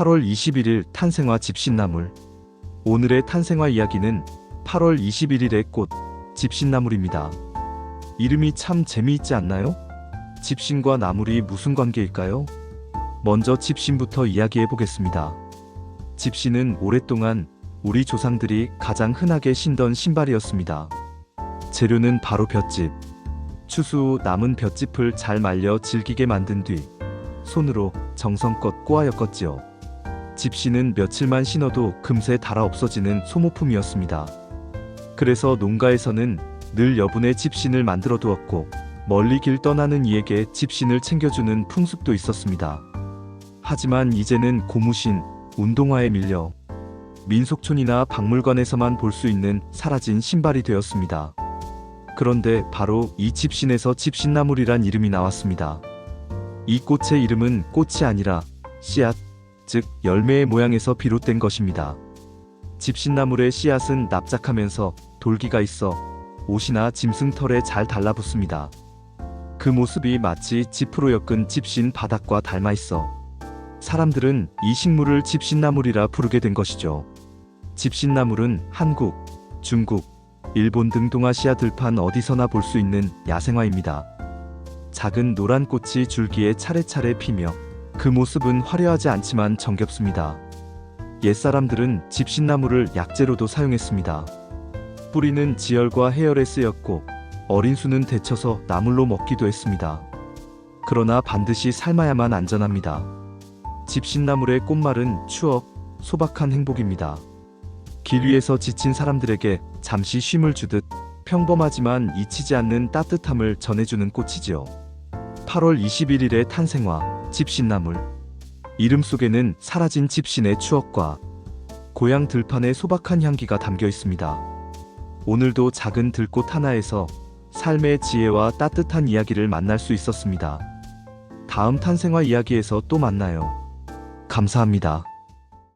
8월 21일 탄생화 집신나물. 오늘의 탄생화 이야기는 8월 21일의 꽃, 집신나물입니다. 이름이 참 재미있지 않나요? 집신과 나물이 무슨 관계일까요? 먼저 집신부터 이야기해 보겠습니다. 집신은 오랫동안 우리 조상들이 가장 흔하게 신던 신발이었습니다. 재료는 바로 볏짚. 추수 후 남은 볏짚을 잘 말려 질기게 만든 뒤 손으로 정성껏 꼬아 엮었지요. 집신은 며칠만 신어도 금세 닳아 없어지는 소모품이었습니다. 그래서 농가에서는 늘 여분의 집신을 만들어 두었고 멀리 길 떠나는 이에게 집신을 챙겨주는 풍습도 있었습니다. 하지만 이제는 고무신, 운동화에 밀려 민속촌이나 박물관에서만 볼 수 있는 사라진 신발이 되었습니다. 그런데 바로 이 집신에서 집신나물이란 이름이 나왔습니다. 이 꽃의 이름은 꽃이 아니라 씨앗, 즉 열매의 모양에서 비롯된 것입니다. 집신나물의 씨앗은 납작하면서 돌기가 있어 옷이나 짐승 털에 잘 달라붙습니다. 그 모습이 마치 지프로 엮은 집신 바닥과 닮아 있어 사람들은 이 식물을 집신나물이라 부르게 된 것이죠. 집신나물은 한국, 중국, 일본 등 동아시아 들판 어디서나 볼 수 있는 야생화입니다. 작은 노란 꽃이 줄기에 차례차례 피며 그 모습은 화려하지 않지만 정겹습니다. 옛사람들은 집신나무를 약재로도 사용했습니다. 뿌리는 지혈과 해열에 쓰였고 어린 수는 데쳐서 나물로 먹기도 했습니다. 그러나 반드시 삶아야만 안전합니다. 집신나물의 꽃말은 추억, 소박한 행복입니다. 길 위에서 지친 사람들에게 잠시 쉼을 주듯 평범하지만 잊히지 않는 따뜻함을 전해주는 꽃이지요. 8월 21일의 탄생화, 집신나물. 이름 속에는 사라진 집신의 추억과 고향 들판의 소박한 향기가 담겨 있습니다. 오늘도 작은 들꽃 하나에서 삶의 지혜와 따뜻한 이야기를 만날 수 있었습니다. 다음 탄생화 이야기에서 또 만나요. 감사합니다.